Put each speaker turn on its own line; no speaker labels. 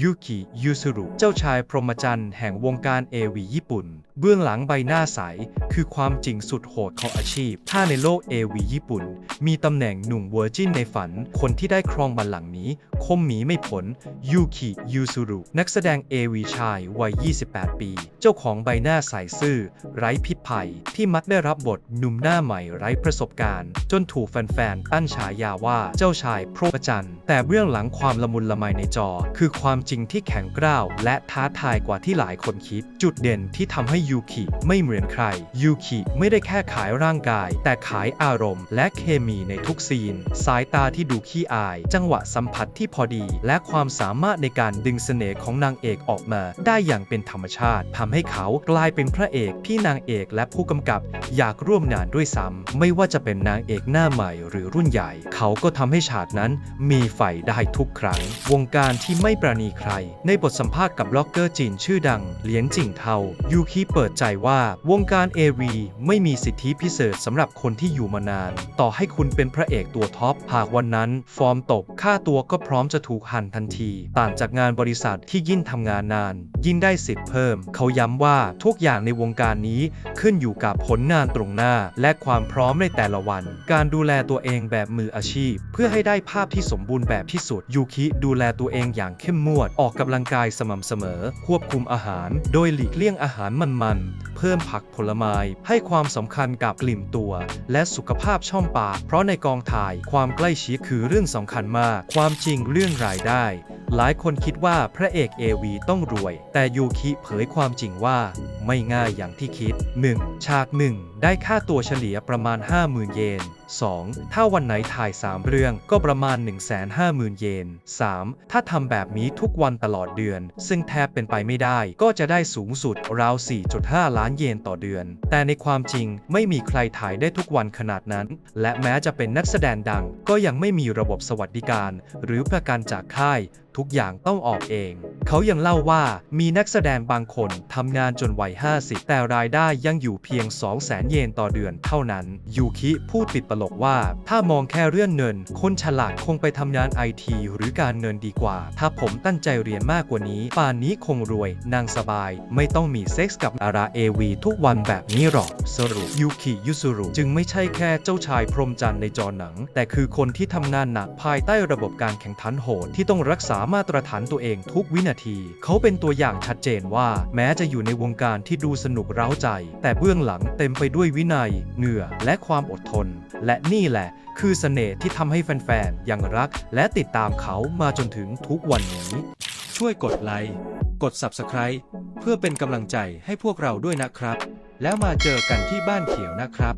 ยูกิยูสุรุ เจ้าชายพรหมจรรย์แห่งวงการเอวีญี่ปุ่น เบื้องหลังใบหน้าใส คือความจริงสุดโหดของอาชีพ ถ้าในโลกเอวีญี่ปุ่น มีตำแหน่งหนุ่มเวอร์จินในฝัน คนที่ได้ครองบัลลังก์นี้ คมหมีไม่พ้นยูกิยูสุรุ นักแสดงเอวีชายวัย 28 ปี เจ้าของใบหน้าใสซื่อ ไร้พิษภัย ที่มักได้รับบทหนุ่มหน้าใหม่ไร้ประสบการณ์ จนถูกแฟนๆตั้งฉายาว่าเจ้าชายพรหมจรรย์แต่เบื้องหลังความละมุนละไมในจอ คือความจริงที่แข็งกร้าวและท้าทายกว่าที่หลายคนคิด จุดเด่นที่ทำให้ยูกิไม่เหมือนใคร ยูกิไม่ได้แค่ขายร่างกาย แต่ขายอารมณ์ และเคมีในทุกซีน สายตาที่ดูขี้อาย จังหวะสัมผัสที่พอดี และความสามารถในการดึงเสน่ห์ของนางเอกออกมา ได้อย่างเป็นธรรมชาติทำให้เขากลายเป็นพระเอกที่นางเอกและผู้กำกับอยากร่วมงานด้วยซ้ำไม่ว่าจะเป็นนางเอกหน้าใหม่หรือรุ่นใหญ่ เขาก็ทำให้ฉากนั้นมีไฟได้ทุกครั้ง วงการที่ไม่ประนีใคร ในบทสัมภาษณ์กับล็อกเกอร์จีนชื่อดัง เหลียนจิงเทายูคิเปิดใจว่าวงการ AV ไม่มีสิทธิพิเศษสำหรับคนที่อยู่มานาน ต่อให้คุณเป็นพระเอกตัวท็อป หากวันนั้น ฟอร์มตก ค่าตัวก็พร้อมจะถูกหั่นทันที ต่างจากงานบริษัทที่ยิ่งทำงานนาน ยิ่งได้สิทธิ์เพิ่ม เขาย้ำว่าทุกอย่างในวงการนี้ขึ้นอยู่กับผลงานตรงหน้า และความพร้อมในแต่ละวัน การดูแลตัวเองแบบมืออาชีพ เพื่อให้ได้ภาพที่สมบูรณ์แบบที่สุดยูคิดูแลตัวเองอย่างเข้มงวดออกกำลังกายสม่ำเสมอ ควบคุมอาหาร โดยหลีกเลี่ยงอาหารมันๆเพิ่มผักผลไม้ ให้ความสำคัญกับกลิ่นตัว และสุขภาพช่องปาก เพราะในกองถ่ายความใกล้ชิดคือเรื่องสำคัญมาก ความจริงเรื่องรายได้ หลายคนคิดว่าพระเอกเอวีต้องรวย แต่ยูคิเผยความจริงว่า ไม่ง่ายอย่างที่คิด 1. ฉาก1ได้ค่าตัวเฉลี่ยประมาณ 50,000 เยน 2. ถ้าวันไหนถ่าย 3 เรื่องก็ประมาณ 150,000 เยน 3. ถ้าทำแบบนี้ทุกวันตลอดเดือน ซึ่งแทบเป็นไปไม่ได้ ก็จะได้สูงสุดราว 4.5 ล้านเยนต่อเดือน แต่ในความจริงไม่มีใครถ่ายได้ทุกวันขนาดนั้น และแม้จะเป็นนักแสดงดัง ก็ยังไม่มีระบบสวัสดิการ หรือประกันจากค่ายทุกอย่างต้องออกเอง เขายังเล่าว่ามีนักแสดงบางคนทำงานจนวัย 50 แต่รายได้ยังอยู่เพียง 200,000เยนต่อเดือนเท่านั้น ยูคิพูดติดตลกว่า ถ้ามองแค่เรื่องเงิน คนฉลาดคงไปทำงานไอทีหรือการเงินดีกว่า ถ้าผมตั้งใจเรียนมากกว่านี้ ป่านนี้คงรวย นางสบาย ไม่ต้องมีเซ็กส์กับอาราเอวีทุกวันแบบนี้หรอก สรุปยูคิยุสุรุจึงไม่ใช่แค่เจ้าชายพรหมจันทร์ในจอหนัง แต่คือคนที่ทำงานหนักภายใต้ระบบการแข่งขันโหดที่ต้องรักษามาตรฐานตัวเองทุกวินาที เขาเป็นตัวอย่างชัดเจนว่า แม้จะอยู่ในวงการที่ดูสนุกเร้าใจ แต่เบื้องหลังเต็มไปด้วยด้วยวินัย เหงื่อและความอดทน และนี่แหละ คือเสน่ห์ที่ทำให้แฟนๆ ยังรัก และติดตามเขามาจนถึงทุกวันนี้ ช่วยกดไลค์กด Subscribe เพื่อเป็นกำลังใจให้พวกเราด้วยนะครับ แล้วมาเจอกันที่บ้านเขียวนะครับ